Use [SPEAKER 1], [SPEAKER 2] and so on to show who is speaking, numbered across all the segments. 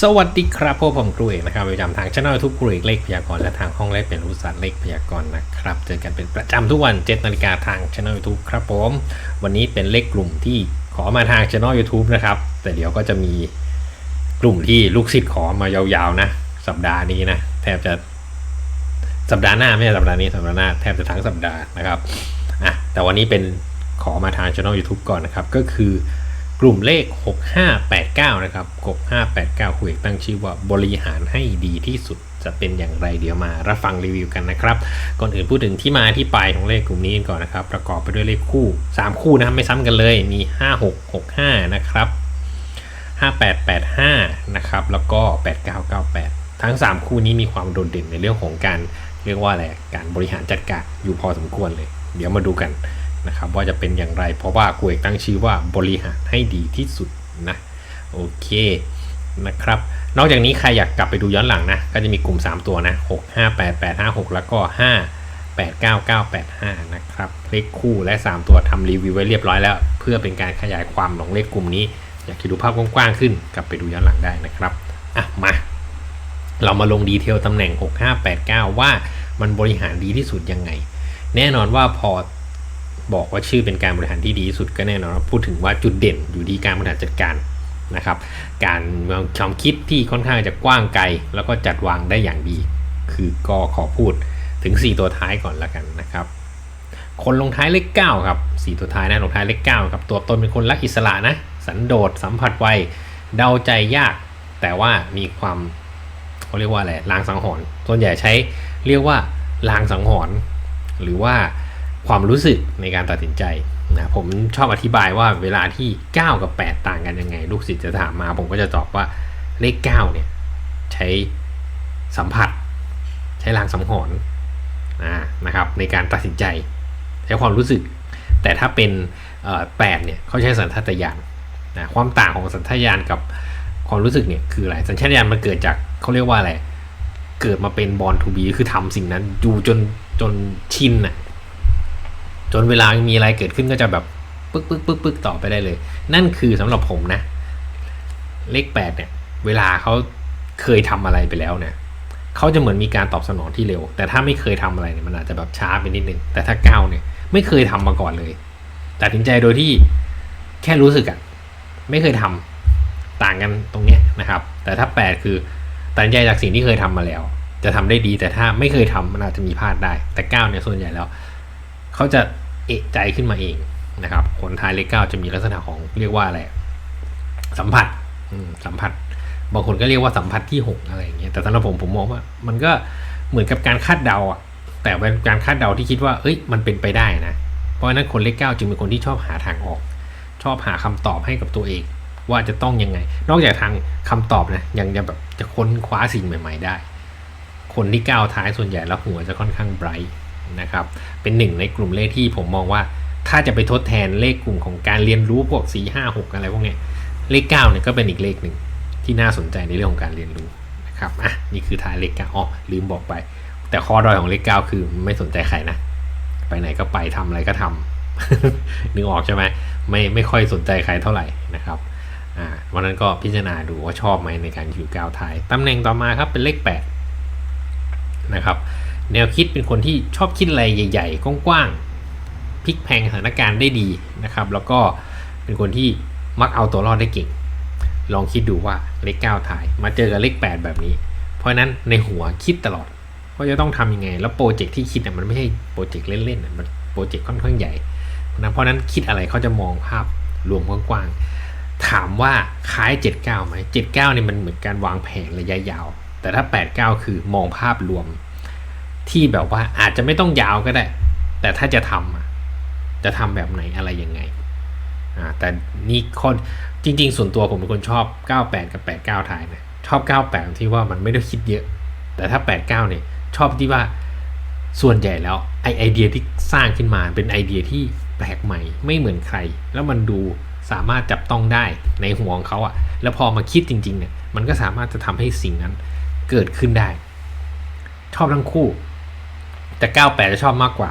[SPEAKER 1] สวัสดีครับพวกผมครูเอกนะครับประจำทางช่องทุกครูเอกเลขพยากรณ์และทางห้องเลขเป็นรู้ศาสตร์เลขพยากรณ์นะครับเจอกันเป็นประจำทุกวัน7นาฬิกาทางช่องยูทูบครับผมวันนี้เป็นเลขกลุ่มที่ขอมาทางช่องยูทูบนะครับแต่เดี๋ยวก็จะมีกลุ่มที่ลูกศิษย์ขอมายาวๆนะ สัปดาห์นี้นะแทบจะสัปดาห์หน้าไม่ใช่สัปดาห์นี้สัปดาห์หน้าแทบจะทั้งสัปดาห์นะครับอะแต่วันนี้เป็นขอมาทางช่อง YouTube ก่อนนะครับก็คือ ลุ่มเลข 6589 นะครับกบ589คุยตั้งชื่อว่าบริหารให้ดีที่สุดจะเป็นอย่างไรเดี๋ยวมารับฟังรีวิวกันนะครับ ก่อนอื่นพูดถึงที่มาที่ไปของเลขกลุ่มนี้กันก่อนนะครับ ประกอบไปด้วยเลขคู่ 3 คู่นะครับไม่ซ้ำกันเลยมี 5665 นะครับ 5885 นะครับ แล้วก็ 8998 ทั้ง 3 คู่นี้มีความโดดเด่นในเรื่องของการเรียกว่าอะไรการบริหารจัดการอยู่พอสมควรเลย เดี๋ยวมาดูกัน นะครับว่าจะเป็นอย่างไร เพราะว่ากูเอกตั้งชื่อว่าบริหารให้ดีที่สุดนะโอเคนะครับนอกจากนี้ใครอยากกลับไปดูย้อนหลังนะ ก็จะมีกลุ่ม 3 ตัวนะ 6 5 8 8 5 6 แล้วก็ 5 8 9 9 8 5 นะครับ เลขคู่และ 3 ตัวทำรีวิวไว้เรียบร้อยแล้ว เพื่อเป็นการขยายความของเลขกลุ่มนี้ อยากจะดูภาพกว้างๆขึ้น กลับไปดูย้อนหลังได้นะครับ อะ มา เรามาลงดีเทลตำแหน่ง 6589 ว่ามันบริหารดีที่สุดยังไง แน่นอนว่าพอ บอกว่าชื่อเป็นการบริหารที่ดีที่สุดก็แน่นอนพูดถึงว่าจุดเด่นอยู่ที่การบริหารจัดการนะครับ การความคิดที่ค่อนข้างจะกว้างไกล แล้วก็จัดวางได้อย่างดี คือก็ขอพูดถึง 4 ตัวท้ายก่อนละกันนะครับคนลงท้ายเลข9ครับ4ตัวท้ายนะลงท้ายเลข9ครับตัวตนเป็นคนรักอิสระนะสันโดษสัมผัสไวเดาใจยาก แต่ว่ามีความเขาเรียกว่าอะไรลางสังหรณ์ส่วนใหญ่ใช้เรียกว่าลางสังหรณ์หรือว่า ความรู้สึกในการตัดสินใจนะผมชอบอธิบายว่าเวลาที่ 9 กับ 8 ต่างกันยังไง ลูกศิษย์จะถามมา ผมก็จะตอบว่าเลข 9 เนี่ย ใช้สัมผัส ใช้ลางสังหรณ์นะครับ ในการตัดสินใจ ใช้ความรู้สึก แต่ถ้าเป็นแปดเนี่ยเขาใช้สัญชาตญาณนะความต่างของสัญชาตญาณกับความรู้สึกเนี่ยคืออะไรสัญชาตญาณมันเกิดจากเขาเรียกว่าอะไรเกิดมาเป็นบอลทูบีคือทำสิ่งนั้นอยู่จนจนชินอะ จนเวลามีอะไรเกิดขึ้นก็จะแบบปึ๊กปึ๊กปึ๊กปึ๊กต่อไปได้เลย นั่นคือสำหรับผมนะ เลขแปดเนี่ย เวลาเขาเคยทำอะไรไปแล้วเนี่ยเขาจะเหมือนมีการตอบสนองที่เร็ว แต่ถ้าไม่เคยทำอะไรเนี่ยมันอาจจะแบบช้าไปนิดนึง แต่ถ้าเก้าเนี่ย ไม่เคยทำมาก่อนเลยตัดสินใจโดยที่แค่รู้สึกอะไม่เคยทำต่างกันตรงเนี้ยนะครับ แต่ถ้าแปดคือตัดสินใจจากสิ่งที่เคยทำมาแล้ว จะทำได้ดีแต่ถ้าไม่เคยทำมันอาจจะมีพลาดได้ แต่เก้าเนี่ยส่วนใหญ่แล้วเขาจะ เอะใจขึ้นมาเองนะครับคนท้ายเลขเก้าจะมีลักษณะของเรียกว่าอะไรสัมผัสสัมผัส บางคนก็เรียกว่าสัมผัสที่หกอะไรอย่างเงี้ยแต่สำหรับผมผมมองว่า มันก็เหมือนกับการคาดเดาอะแต่เป็นการคาดเดาที่คิดว่า เอ้ย มันเป็นไปได้นะ เพราะฉะนั้นคนเลขเก้าจึงเป็นคนที่ชอบหาทางออก ชอบหาคำตอบให้กับตัวเอง ว่าจะต้องยังไง นอกจากทางคำตอบนะยังจะแบบจะค้นคว้าสิ่งใหม่ ๆ ได้ คนที่ก้าวท้ายส่วนใหญ่แล้วหัวจะค่อนข้างไบรท์ นะครับเป็นหนึ่งในกลุ่มเลขที่ผมมองว่า ถ้าจะไปทดแทนเลขกลุ่มของการเรียนรู้พวก 4 5 6 อะไรพวกนี้เลข9เนี่ยก็เป็นอีกเลขหนึ่งที่น่าสนใจในเรื่องของการเรียนรู้นะครับอะนี่คือท้ายเลข9อ๋อลืมบอกไป แต่ข้อด้อยของเลข9คือไม่สนใจใครนะ ไปไหนก็ไปทำอะไรก็ทำนึกออกใช่ไหมไม่ไม่ค่อยสนใจใครเท่าไหร่นะครับอ่าวันนั้นก็พิจารณาดูว่าชอบไหมในการอยู่ก้าวท้ายตำแหน่งต่อมาครับเป็นเลข 8 นะครับ แนวคิดเป็นคนที่ชอบคิดอะไรใหญ่ๆกว้างๆพลิกแพงสถานการณ์ได้ดีนะครับ แล้วก็เป็นคนที่มักเอาตัวรอดได้เก่ง ลองคิดดูว่าเลข9ถ่าย มาเจอกับเลข8แบบนี้ เพราะนั้นในหัวคิดตลอดว่าจะต้องทำยังไง แล้วโปรเจกต์ที่คิดเนี่ยมันไม่ใช่โปรเจกต์เล่นๆมันโปรเจกต์ค่อนข้างใหญ่นะเพราะนั้นคิดอะไรเขาจะมองภาพรวมกว้างๆถามว่าคล้าย 79ไหม79เนี่ยมันเหมือนการวางแผนระยะยาว แต่ถ้า 89 คือมองภาพรวม ที่แบบว่าอาจจะไม่ต้องยาวก็ได้ แต่ถ้าจะทำจะทำแบบไหนอะไรยังไงอ่าแต่นี่คนจริง ๆ ส่วนตัวผมเป็นคนชอบ 98 กับ 89ถ่ายนะชอบ 98 ที่ว่ามันไม่ได้คิดเยอะ แต่ถ้า 89 เนี่ยชอบที่ว่าส่วนใหญ่แล้วไอไอเดียที่สร้างขึ้นมาเป็นไอเดียที่แปลกใหม่ไม่เหมือนใคร แล้วมันดูสามารถจับต้องได้ในหัวของเขาอะแล้วพอมาคิดจริงๆเนี่ยมันก็สามารถจะทำให้สิ่งนั้นเกิดขึ้นได้ ชอบทั้งคู่ แต่98จะชอบมากกว่า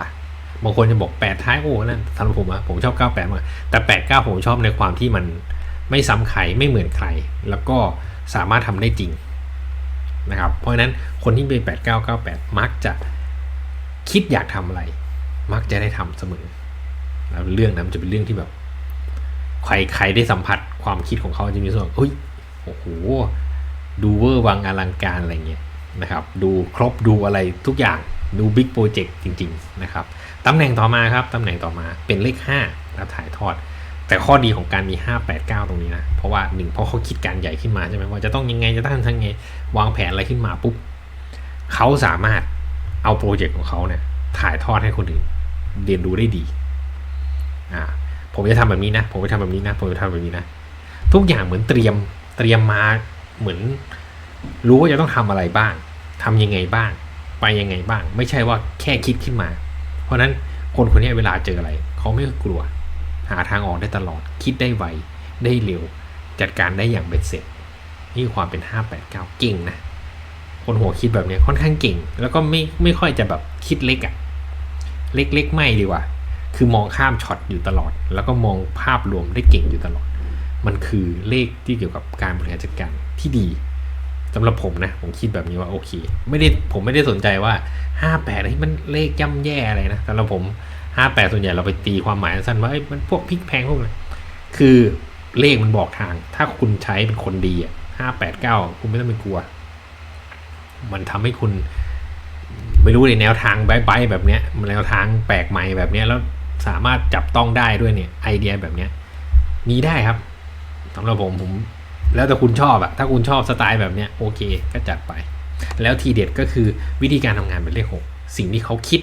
[SPEAKER 1] บางคนจะบอก8ท้ายโอ้นั่นสำหรับผมอะผมชอบ98มากแต่89ผมชอบในความที่มันไม่ซ้ำใครไม่เหมือนใคร แล้วก็สามารถทำได้จริงนะครับ เพราะฉะนั้นคนที่เป็น8998มักจะคิดอยากทำอะไร มักจะได้ทำเสมอแล้วเรื่องนั้นจะเป็นเรื่องที่แบบ ใครใครได้สัมผัสความคิดของเขาจะมีส่วนเฮ้ยโอ้โหดูเวอร์วังอลังการอะไรเงี้ยนะครับ ดูครบดูอะไรทุกอย่าง ดูบิ๊กโปรเจกต์จริง ๆ นะครับตำแหน่งต่อมาครับตำแหน่งต่อมาเป็นเลข5แล้วถ่ายทอด แต่ข้อดีของการมี 5 8 9 ตรงนี้นะ เพราะว่าหนึ่งเพราะเขาคิดการใหญ่ขึ้นมาใช่ไหมว่าจะต้องยังไงจะต้องทำยังไงวางแผนอะไรขึ้นมาปุ๊บเขาสามารถเอาโปรเจกต์ของเขาเนี่ยถ่ายทอดให้คนอื่นเรียนรู้ได้ดีอ่าผมจะทำแบบนี้นะ ผมจะทำแบบนี้นะ ผมจะทำแบบนี้นะ ทุกอย่างเหมือนเตรียม เตรียมมา เหมือน รู้ว่าจะต้องทำอะไรบ้างทำยังไงบ้าง ไปยังไงบ้าง ไม่ใช่ว่าแค่คิดขึ้นมา เพราะนั้นคนคนนี้เวลาเจออะไร เขาไม่กลัว หาทางออกได้ตลอด คิดได้ไว ได้เร็ว จัดการได้อย่างเบ็ดเสร็จ นี่ความเป็น 589 เก่งนะ คนหัวคิดแบบนี้ค่อนข้างเก่ง แล้วก็ไม่ไม่ค่อยจะแบบคิดเล็กอะ่ะเล็กๆไม่ดีกว่า คือมองข้ามช็อตอยู่ตลอด แล้วก็มองภาพรวมได้เก่งอยู่ตลอด มันคือเลขที่เกี่ยวกับการบริหารจัดการที่ดี สำหรับผมนะ ผมคิดแบบนี้ว่าโอเค ไม่ได้ผมไม่ได้สนใจว่า 58ที่มันเลขย่ำแย่อะไรนะสำหรับผม 58 ส่วนใหญ่เราไปตีความหมายสั้นว่าเอ้ยมันพวกพลิกแพงพวกอะไรคือเลขมันบอกทาง ถ้าคุณใช้เป็นคนดีอะ589 คุณไม่ต้องไปกลัว มันทำให้คุณ ไม่รู้ในแนวทางใบๆแบบเนี้ยแนวทางแปลกใหม่แบบเนี้ยแล้วสามารถจับต้องได้ด้วยเนี่ยไอเดียแบบเนี้ยมีได้ครับสำหรับผมผม แล้วแต่คุณชอบอะถ้าคุณชอบสไตล์แบบเนี้ยโอเคก็จัดไป แล้วทีเด็ดก็คือวิธีการทำงานเป็นเลขหกสิ่งที่เขาคิด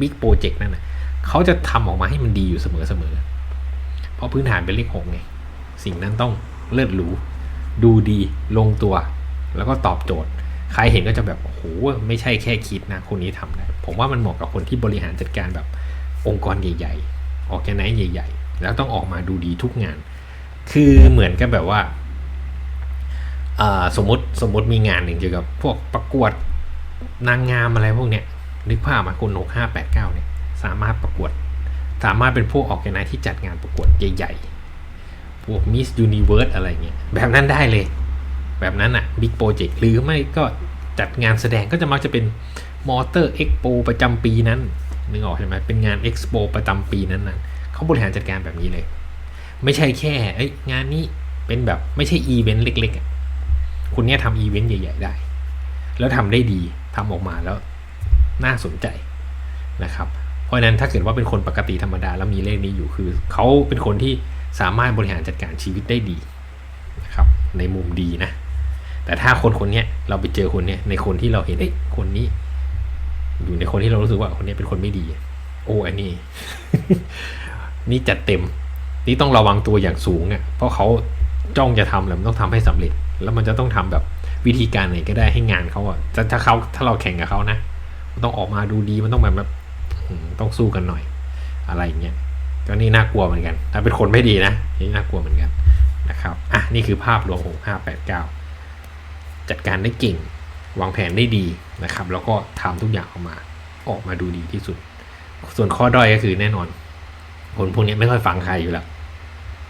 [SPEAKER 1] บิ๊กโปรเจกต์นั่นนะเขาจะทำออกมาให้มันดีอยู่เสมอเสมอเพราะพื้นฐานเป็นเลขหกไงสิ่งนั้นต้องเลิศหรูดูดีลงตัว แล้วก็ตอบโจทย์ ใครเห็นก็จะแบบโอ้โหไม่ใช่แค่คิดนะคนนี้ทำได้ผมว่ามันเหมาะกับคนที่บริหารจัดการแบบองค์กรใหญ่ๆออกแกไนใหญ่ ๆ แล้วต้องออกมาดูดีทุกงาน คือเหมือนกับแบบว่า สมมติสมมติมีงานหนึ่งเกี่ยวกับพวกประกวดนางงามอะไรพวกเนี้ยนึกภาพมาคุณหกห้าแปดเก้าเนี่ยสามารถประกวด สามารถเป็นพวกออกแกนที่จัดงานประกวดใหญ่ๆ พวกมิสยูนิเวิร์สอะไรเงี้ยแบบนั้นได้เลย แบบนั้นอะบิ๊กโปรเจกต์หรือไม่ก็จัดงานแสดงก็จะมักจะเป็นมอเตอร์เอ็กโปประจำปีนั้นนึกออกใช่ไหมเป็นงานเอ็กซ์โปประจำปีนั้นนั้นเขาบริหารจัดการแบบนี้เลย ไม่ใช่แค่เอ้ยงานนี้เป็นแบบไม่ใช่อีเวนต์เล็กๆ คุณเนี่ยทำอีเวนต์ใหญ่ ๆ ได้ แล้วทำได้ดีทำออกมาแล้วน่าสนใจนะครับเพราะนั้นถ้าเกิดว่าเป็นคนปกติธรรมดาแล้วมีเลขนี้อยู่คือเขาเป็นคนที่สามารถบริหารจัดการชีวิตได้ดีนะครับในมุมดีนะ แต่ถ้าคนคนนี้เราไปเจอคนเนี้ยในคนที่เราเห็นเอ้ยคนนี้ อยู่ในคนที่เรารู้สึกว่าคนนี้เป็นคนไม่ดี โอ้อันนี้ นี่จัดเต็ม นี่ต้องระวังตัวอย่างสูงอะเพราะเขาจ้องจะทำแหละมันต้องทำให้สำเร็จ แล้วมันจะต้องทำแบบวิธีการไหนก็ได้ให้งานเขาอะถ้าเขาถ้าเราแข่งกับเขานะมันต้องออกมาดูดีมันต้องแบบแบบต้องสู้กันหน่อย อะไรเงี้ยก็นี่น่ากลัวเหมือนกัน ถ้าเป็นคนไม่ดีนะนี่น่ากลัวเหมือนกันนะครับอะนี่คือภาพรวมของห้าแปดเก้าจัดการได้เก่ง วางแผนได้ดีนะครับ แล้วก็ทำทุกอย่างออกมาออกมาดูดีที่สุด ส่วนข้อด้อยก็คือแน่นอน คนพวกนี้ไม่ค่อยฟังใครอยู่แล้ว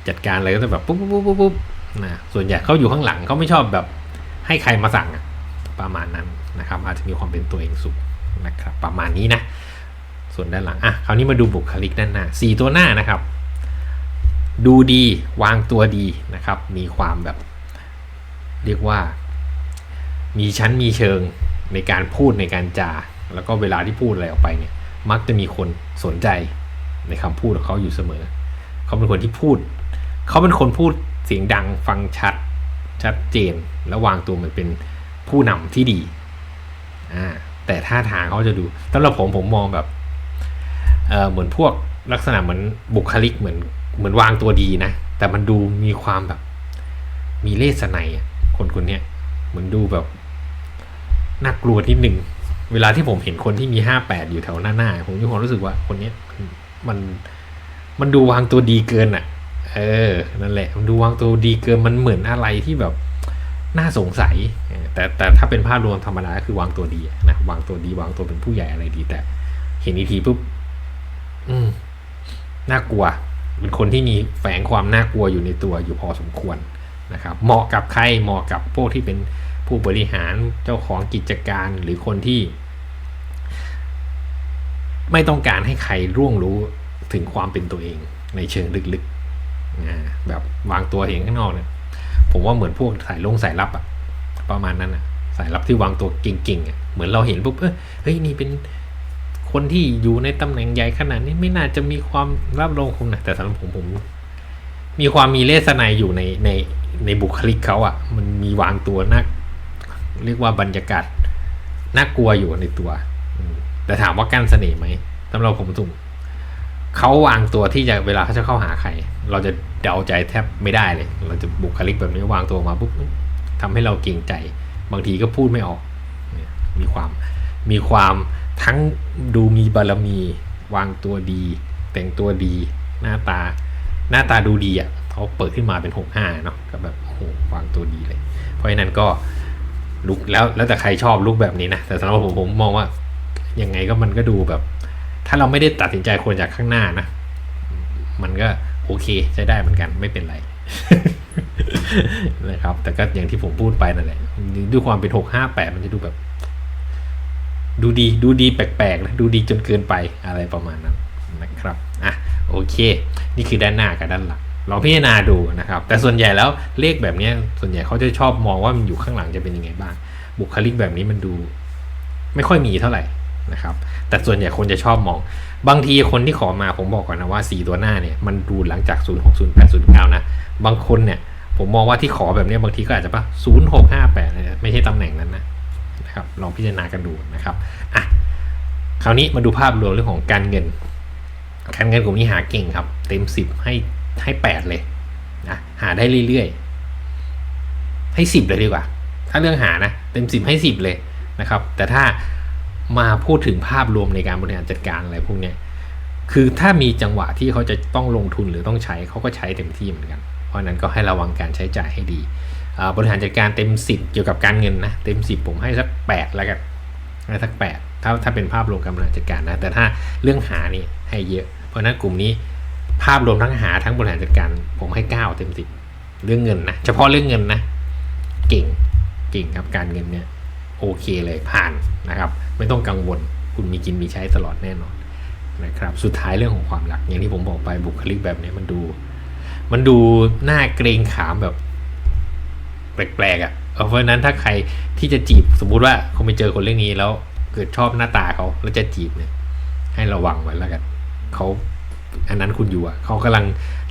[SPEAKER 1] จัดการอะไรก็จะแบบปุ๊บปุ๊บปุ๊บปุ๊บ นะส่วนใหญ่เขาอยู่ข้างหลังเขาไม่ชอบแบบให้ใครมาสั่งประมาณนั้นนะครับ อาจจะมีความเป็นตัวเองสูงนะครับ ประมาณนี้นะ ส่วนด้านหลังอะคราวนี้มาดูบุคลิกด้านหน้าสี่ตัวหน้านะครับ ดูดีวางตัวดีนะครับ มีความแบบ เรียกว่า มีชั้นมีเชิงในการพูดในการจา แล้วก็เวลาที่พูดอะไรออกไปเนี่ย มักจะมีคนสนใจในคำพูดของเขาอยู่เสมอ เขาเป็นคนที่พูด เขาเป็นคนพูด เสียงดังฟังชัดชัดเจน และวางตัวเหมือนเป็นผู้นำที่ดีอ่าแต่ท่าทางเขาจะดูสำหรับผมผมมองแบบเออเหมือนพวกลักษณะเหมือนบุคลิกเหมือนเหมือนวางตัวดีนะ แต่มันดูมีความแบบ มีเลสไนคนคนนี้เหมือนดูแบบน่ากลัวนิดหนึ่ง เวลาที่ผมเห็นคนที่มีห้าแปดอยู่แถวหน้าหน้าผมมีความรู้สึกว่าคนนี้มันมันดูวางตัวดีเกินอะ เออ นั่นแหละมันดูวางตัวดีเกินมันเหมือนอะไรที่แบบน่าสงสัย แต่แต่ถ้าเป็นภาพรวมธรรมดาก็คือวางตัวดีนะวางตัวดีวางตัวเป็นผู้ใหญ่อะไรดี แต่ เห็นอีทีปุ๊บอืมน่ากลัว เป็นคนที่มีแฝงความน่ากลัวอยู่ในตัวอยู่พอสมควรนะครับ เหมาะกับใครเหมาะกับพวกที่เป็นผู้บริหารเจ้าของกิจการหรือคนที่ ไม่ต้องการให้ใครร่วงรู้ถึงความเป็นตัวเองในเชิงลึกๆ แบบวางตัวเองข้างนอกเนี่ย ผมว่าเหมือนพวกสายลงสายลับอะประมาณนั้นอะสายลับที่วางตัวเก่งๆอะเหมือนเราเห็นปุ๊บเอ้ยเฮ้ยนี่เป็นคนที่อยู่ในตำแหน่งใหญ่ขนาดนี้ไม่น่าจะมีความรับรองคงนะแต่สำหรับผมผม มีความมีเลสไนยอยู่ในในในบุคลิกเขาอะมันมีวางตัวน่าเรียกว่าบรรยากาศน่ากลัวอยู่ในตัวแต่ถามว่ากั้นเสน่ห์ไหมสำหรับผมสุ่ม เขาวางตัวที่จะเวลาเขาจะเข้าหาใคร เราจะเดาใจแทบไม่ได้เลย เราจะบุคลิกแบบนี้วางตัวมาปุ๊บทำให้เราเกรงใจ บางทีก็พูดไม่ออก มีความมีความทั้งดูมีบารมี วางตัวดี แต่งตัวดี หน้าตา หน้าตาดูดีอะเขาเปิดขึ้นมาเป็นหกห้าเนาะก็แบบโอ้โหวางตัวดีเลย เพราะฉะนั้นก็ลุกแล้วแล้วแต่ใครชอบลุกแบบนี้นะแต่สำหรับผมผมมองว่ายังไงก็มันก็ดูแบบ ถ้าเราไม่ได้ตัดสินใจคนจากข้างหน้านะ มันก็โอเคใช้ได้เหมือนกันไม่เป็นไรนะครับ แต่ก็อย่างที่ผมพูดไปนั่นแหละด้วยความเป็นหกห้าแปดมันจะดูแบบ ดูดีดูดีแปลกๆนะดูดีจนเกินไปอะไรประมาณนั้นนะครับอะโอเค นี่คือด้านหน้ากับด้านหลังลองพิจารณาดูนะครับ แต่ส่วนใหญ่แล้วเลขแบบนี้ส่วนใหญ่เขาจะชอบมองว่ามันอยู่ข้างหลังจะเป็นยังไงบ้าง บุคลิกแบบนี้มันดู ไม่ค่อยมีเท่าไหร่ นะครับ แต่ส่วนใหญ่คนจะชอบมอง บางทีคนที่ขอมาผมบอกก่อนนะว่า 4 ตัวหน้าเนี่ยมันดูหลังจาก 0 6 0 8 0 9 นะ บางคนเนี่ยผมมองว่าที่ขอแบบนี้บางทีก็อาจจะปะ0 6 5 8เนี่ยไม่ใช่ตำแหน่งนั้นนะนะครับลองพิจารณากันดูนะครับอะคราวนี้มาดูภาพรวมเรื่องของการเงิน การเงินกลุ่มนี้หาเก่งครับ เต็ม 10 ให้ให้ 8 เลยนะหาได้เรื่อยๆ ให้ 10 เลยดีกว่า ถ้าเรื่องหานะ เต็ม 10 ให้ 10 เลยนะครับ แต่ถ้า มาพูดถึงภาพรวมในการบริหารจัดการอะไรพวกนี้คือถ้ามีจังหวะที่เขาจะต้องลงทุนหรือต้องใช้เขาก็ใช้เต็มที่เหมือนกัน เพราะนั้นก็ให้ระวังการใช้จ่ายให้ดีบริหารจัดการเต็ม 10 เกี่ยวกับการเงินนะเต็ม 10 ผมให้สัก8แล้วกันให้สัก8ถ้าถ้าเป็นภาพรวมการบริหารจัดการนะแต่ถ้าเรื่องหานี่ให้เยอะ เพราะฉะนั้นกลุ่มนี้ภาพรวมทั้งหาทั้งบริหารจัดการ ผมให้ 9 เต็ม 10 เรื่องเงินนะเฉพาะเรื่องเงินนะเก่งเก่งครับการเงินเนี่ยโอเคเลยผ่านนะครับ ไม่ต้องกังวล คุณมีกินมีใช้ตลอดแน่นอนนะครับ สุดท้ายเรื่องของความรักอย่างที่ผมบอกไปบุคลิกแบบนี้มันดู มันดูหน่าเกรงขามแบบ แปลกๆอะ่ะเพราะฉะนั้นถ้าใครที่จะจีบสมมุติว่าเขาไปเจอคนเรื่องนี้แล้ว เกิดชอบหน้าตาเขาแล้วจะจีบเนี่ย ให้ระวังไว้แล้วกันเขาอันนั้นคุณอยู่อะเขากำลัง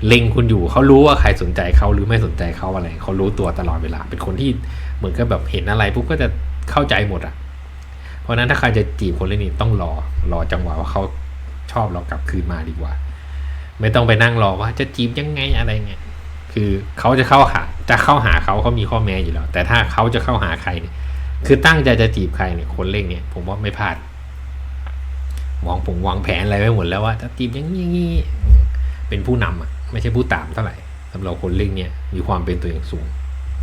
[SPEAKER 1] เล็งคุณอยู่ เขารู้ว่าใครสนใจเขาหรือไม่สนใจเขาอะไร เขารู้ตัวตลอดเวลา เป็นคนที่เหมือนกับแบบเห็นอะไรปุ๊บก็จะเข้าใจหมดอะ เพราะนั้นถ้าใครจะจีบคนเรื่องนี้ต้องรอรอจังหวะว่าเขาชอบเรากลับคืนมาดีกว่า ไม่ต้องไปนั่งรอว่าจะจีบยังไงอะไรเงี้ยคือเขาจะเข้าหาจะเข้าหาเขาเขามีข้อแม้อยู่แล้ว แต่ถ้าเขาจะเข้าหาใครเนี่ย คือตั้งใจจะจีบใครเนี่ยคนเล่งเนี่ย ผมว่าไม่พลาดวางผมวางแผนอะไรไว้หมดแล้วว่าจะจีบอย่างนี้อย่างเป็นผู้นำอะไม่ใช่ผู้ตามเท่าไหร่สำหรับคนเล่งเนี่ยมีความเป็นตัวเองสูง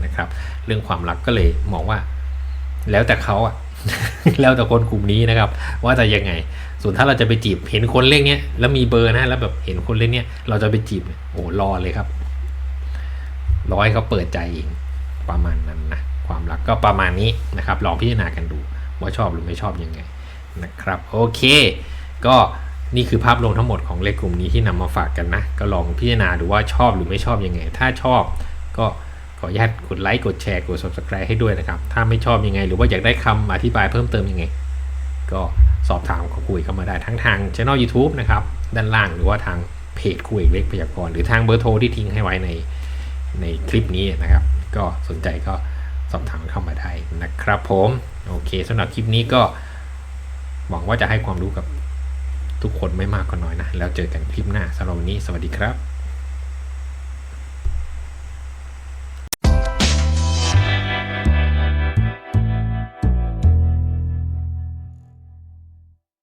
[SPEAKER 1] นะครับ เรื่องความรักก็เลยมองว่า แล้วแต่เขาอะ แล้วแต่คนกลุ่มนี้นะครับ ว่าจะยังไง ส่วนถ้าเราจะไปจีบเห็นคนเล่งเนี้ยแล้วมีเบอร์นะแล้วแบบเห็นคนเล่งเนี้ยเราจะไปจีบโอ้รอเลยครับร้อยเขาเปิดใจเองประมาณนั้นนะความรักก็ประมาณนี้นะครับ ลองพิจารณากันดูว่าชอบหรือไม่ชอบยังไงนะครับโอเค ก็นี่คือภาพรวมทั้งหมดของเลขกลุ่มนี้ที่นำมาฝากกันนะ ก็ลองพิจารณาดูว่าชอบหรือไม่ชอบยังไง ถ้าชอบก็ ออนุญาตกดไลค์กดแชร์กด subscribe ให้ด้วยนะครับ ถ้าไม่ชอบยังไง หรือว่าอยากได้คำอธิบายเพิ่มเติมยังไง ก็สอบถามขาคุยเข้ามาได้ทั้งทางช่อง YouTube นะครับด้านล่างหรือว่าทางเพจคุยเอกเล็กพยากรณ์หรือทางเบอร์โทรที่ทิ้งให้ไว้ในในคลิปนี้นะครับ ก็สนใจก็สอบถามเข้ามาได้นะครับผมโอเคสำหรับคลิปนี้ก็หวังว่าจะให้ความรู้กับทุกคนไม่มากก็น้อยนะ แล้วเจอกันคลิปหน้าสำหรับวันนี้สวัสดีครับ